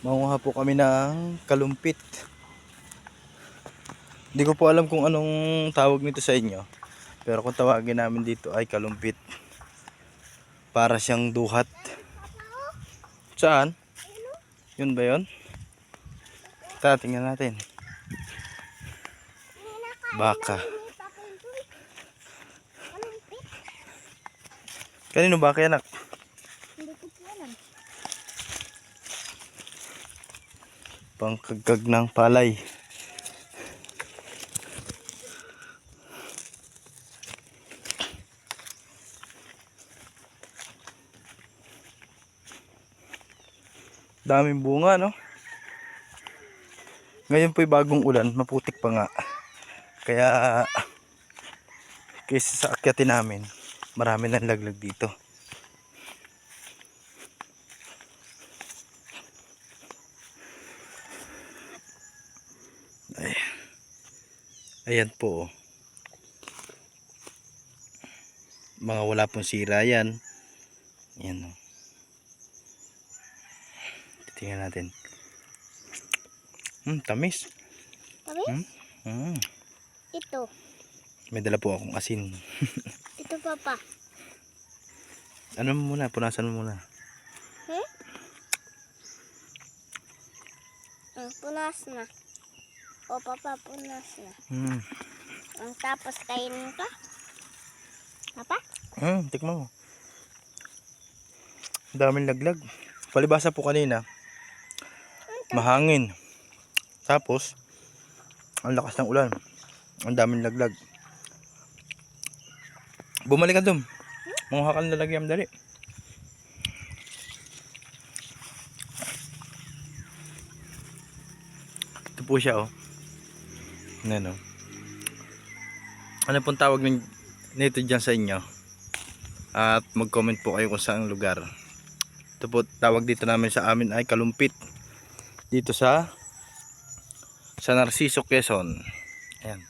Manguha po kami ng kalumpit. Hindi ko po alam kung anong tawag nito sa inyo. Pero kung tawagin namin dito ay kalumpit. Para siyang duhat. Saan? Yun ba yun? Tara, tingnan natin. Baka. Kanino ba kaya anak? Hindi ko alam. Pangkagkag ng palay. Daming bunga, no? Ngayon po'y bagong ulan, maputik pa nga. Kaya, kaysa sa akyatin namin, marami nang laglag dito. Ayan po. oh. Mga wala pong sira yan. Ayan o. Titingnan natin. Hmm, tamis. Sabi? Hmm? Hmm. Ito. May dala po akong asin. Ito papa. Ano mo muna? Punasan mo muna. Hmm? Mm, punas na. O papa, punas na. Hmm. Ang tapos kainin ka? Papa? Hmm, tikman mo. Daming laglag. Palibasa po kanina. Mahangin. Tapos, ang lakas ng ulan. Ang daming laglag. Bumalik ka dum. Manguha ka ng lalagyan, dali. Ito po siya, oh. Ano, ano pong tawag ng nito dyan sa inyo? At mag-comment po kayo kung saan lugar. Ito po, tawag dito namin sa amin ay kalumpit. Dito sa sa Narciso, Quezon. Ayan.